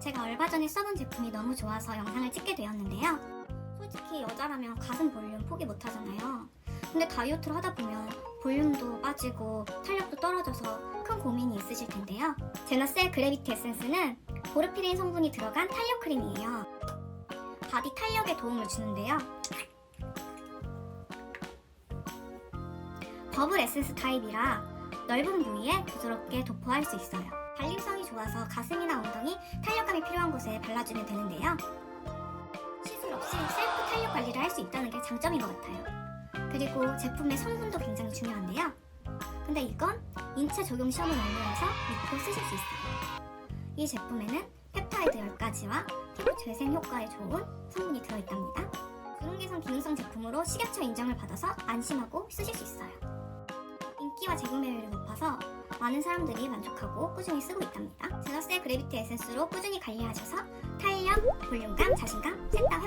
제가 얼마 전에 써본 제품이 너무 좋아서 영상을 찍게 되었는데요. 솔직히 여자라면 가슴 볼륨 포기 못 하잖아요. 근데 다이어트를 하다 보면 볼륨도 빠지고 탄력도 떨어져서 큰 고민이 있으실 텐데요. 제너셀 그래비티 에센스는 보르피린 성분이 들어간 탄력 크림이에요. 바디 탄력에 도움을 주는데요. 버블 에센스 타입이라 넓은 부위에 부드럽게 도포할 수 있어요. 발림성이 좋아서 가슴이나 엉덩이 탄력감이 필요한 곳에 발라주면 되는데요. 시술 없이 셀프 탄력 관리를 할 수 있다는 게 장점인 것 같아요. 그리고 제품의 성분도 굉장히 중요한데요. 근데 이건 인체 적용 시험을 완료해서 믿고 쓰실 수 있어요. 이 제품에는 펩타이드 10가지와 피부 재생 효과에 좋은 성분이 들어있답니다. 주름 개선 기능성 제품으로 식약처 인정을 받아서 안심하고 쓰실 수 있어요. 인기와 재구매율이 높아서 많은 사람들이 만족하고 꾸준히 쓰고 있답니다. 제너스의 그래비티 에센스로 꾸준히 관리하셔서 탄력, 볼륨감, 자신감 셋 다